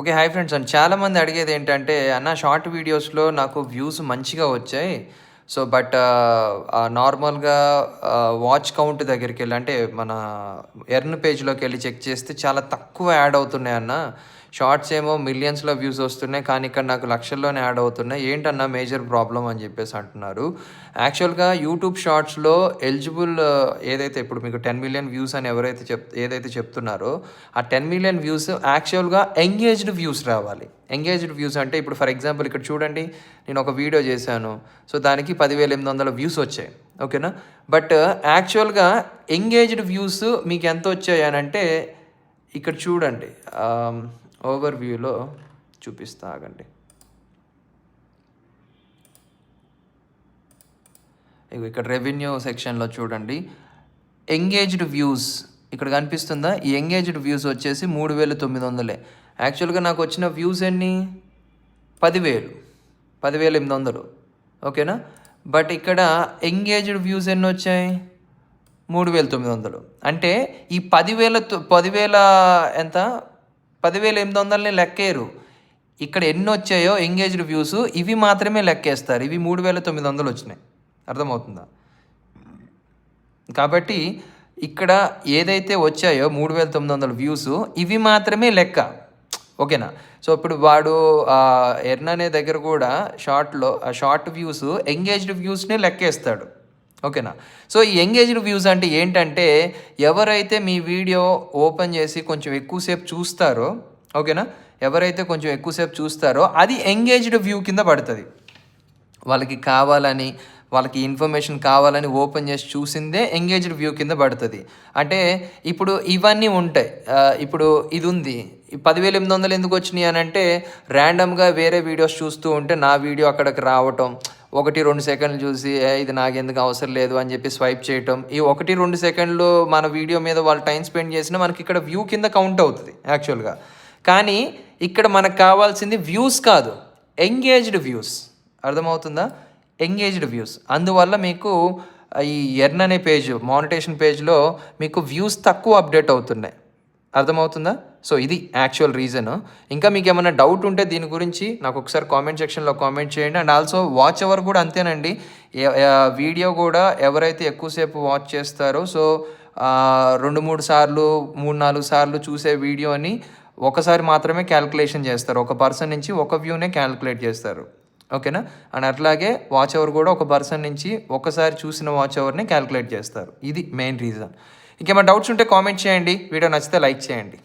Okay hi friends. And చాలామంది అడిగేది ఏంటంటే అన్న షార్ట్ వీడియోస్లో నాకు వ్యూస్ మంచిగా వచ్చాయి. సో బట్ నార్మల్గా వాచ్ కౌంట్ దగ్గరికి వెళ్ళి అంటే మన ఎర్న్ పేజ్లోకి వెళ్ళి చెక్ చేస్తే చాలా తక్కువ యాడ్ అవుతున్నాయి అన్న. షార్ట్స్ ఏమో మిలియన్స్లో వ్యూస్ వస్తున్నాయి కానీ ఇక్కడ నాకు లక్షల్లోనే యాడ్ అవుతున్నాయి. ఏంటన్నా మేజర్ ప్రాబ్లం అని చెప్పేసి అంటున్నారు. యాక్చువల్గా యూట్యూబ్ షార్ట్స్లో ఎలిజిబుల్ ఏదైతే ఇప్పుడు మీకు టెన్ మిలియన్ వ్యూస్ అని ఎవరైతే చెప్ ఏదైతే చెప్తున్నారో ఆ టెన్ మిలియన్ వ్యూస్ యాక్చువల్గా ఎంగేజ్డ్ వ్యూస్ రావాలి. ఎంగేజ్డ్ వ్యూస్ అంటే ఇప్పుడు ఫర్ ఎగ్జాంపుల్ ఇక్కడ చూడండి నేను ఒక వీడియో చేశాను. సో దానికి పదివేల ఎనిమిది వందల వ్యూస్ వచ్చాయి. ఓకేనా? బట్ యాక్చువల్గా ఎంగేజ్డ్ వ్యూస్ మీకు ఎంత వచ్చాయి అని అంటే ఇక్కడ చూడండి ఓవర్ వ్యూలో చూపిస్తా ఆగండి ఇక్కడ రెవెన్యూ సెక్షన్లో చూడండి. ఎంగేజ్డ్ వ్యూస్ ఇక్కడ కనిపిస్తుందా? ఈ ఎంగేజ్డ్ వ్యూస్ వచ్చేసి మూడు వేల తొమ్మిది వందలే. యాక్చువల్గా నాకు వచ్చిన వ్యూస్ ఎన్ని? పదివేలు. పదివేల ఎనిమిది వందలు. ఓకేనా? బట్ ఇక్కడ ఎంగేజ్డ్ వ్యూస్ ఎన్ని వచ్చాయి? మూడు వేల తొమ్మిది వందలు. అంటే ఈ పదివేల తొ- పదివేల ఎంత? పదివేల ఎనిమిది వందలని లెక్కేరు ఇక్కడ ఎన్ని వచ్చాయో ఎంగేజ్డ్ వ్యూస్ ఇవి మాత్రమే లెక్కేస్తారు. ఇవి మూడు వేల తొమ్మిది వందలు వచ్చినాయి అర్థమవుతుందా? కాబట్టి ఇక్కడ ఏదైతే వచ్చాయో మూడు వేల తొమ్మిది వందల వ్యూస్ ఇవి మాత్రమే లెక్క. ఓకేనా? సో ఇప్పుడు వాడు ఎర్న్ అనే దగ్గర కూడా షార్ట్లో షార్ట్ వ్యూస్ ఎంగేజ్డ్ వ్యూస్నే లెక్కేస్తాడు. ఓకేనా? సో ఈ ఎంగేజ్డ్ వ్యూస్ అంటే ఏంటంటే ఎవరైతే మీ వీడియో ఓపెన్ చేసి కొంచెం ఎక్కువసేపు చూస్తారో ఓకేనా? ఎవరైతే కొంచెం ఎక్కువసేపు చూస్తారో అది ఎంగేజ్డ్ వ్యూ కింద పడుతుంది. వాళ్ళకి కావాలని వాళ్ళకి ఇన్ఫర్మేషన్ కావాలని ఓపెన్ చేసి చూసిందే ఎంగేజ్డ్ వ్యూ కింద పడుతుంది. అంటే ఇప్పుడు ఇవన్నీ ఉంటాయి. ఇప్పుడు ఇది ఉంది ఈ పదివేల ఎనిమిది వందలు ఎందుకు వచ్చినాయి అని అంటే ర్యాండమ్గా వేరే వీడియోస్ చూస్తూ ఉంటే నా వీడియో అక్కడికి రావటం ఒకటి రెండు సెకండ్లు చూసి ఇది నాకు ఎందుకు అవసరం లేదు అని చెప్పి స్వైప్ చేయటం. ఈ ఒకటి రెండు సెకండ్లు మన వీడియో మీద వాళ్ళు టైం స్పెండ్ చేసినా మనకి ఇక్కడ వ్యూ కింద కౌంట్ అవుతుంది యాక్చువల్గా. కానీ ఇక్కడ మనకు కావాల్సింది వ్యూస్ కాదు ఎంగేజ్డ్ వ్యూస్. అర్థమవుతుందా? Engaged views. అందువల్ల మీకు ఈ ఎర్న్ అనే పేజ్ మానిటేషన్ పేజ్లో మీకు వ్యూస్ తక్కువ అప్డేట్ అవుతున్నాయి. అర్థమవుతుందా? సో ఇది యాక్చువల్ రీజన్ ఇంకా మీకు ఏమైనా డౌట్ ఉంటే దీని గురించి నాకు ఒకసారి కామెంట్ సెక్షన్లో కామెంట్ చేయండి. అండ్ ఆల్సో వాచ్ అవర్ కూడా అంతేనండి. వీడియో కూడా ఎవరైతే ఎక్కువసేపు వాచ్ చేస్తారో సో రెండు మూడు సార్లు మూడు నాలుగు సార్లు చూసే వీడియోని ఒకసారి మాత్రమే క్యాల్కులేషన్ చేస్తారు. ఒక పర్సన్ నుంచి ఒక వ్యూనే క్యాల్కులేట్ చేస్తారు. ఓకేనా? అండ్ అట్లాగే వాచ్ అవర్ కూడా ఒక పర్సన్ నుంచి ఒకసారి చూసిన వాచ్ అవర్ని క్యాల్కులేట్ చేస్తారు. ఇది మెయిన్ రీజన్ ఇంకేమైనా డౌట్స్ ఉంటే కామెంట్ చేయండి. వీడియో నచ్చితే లైక్ చేయండి.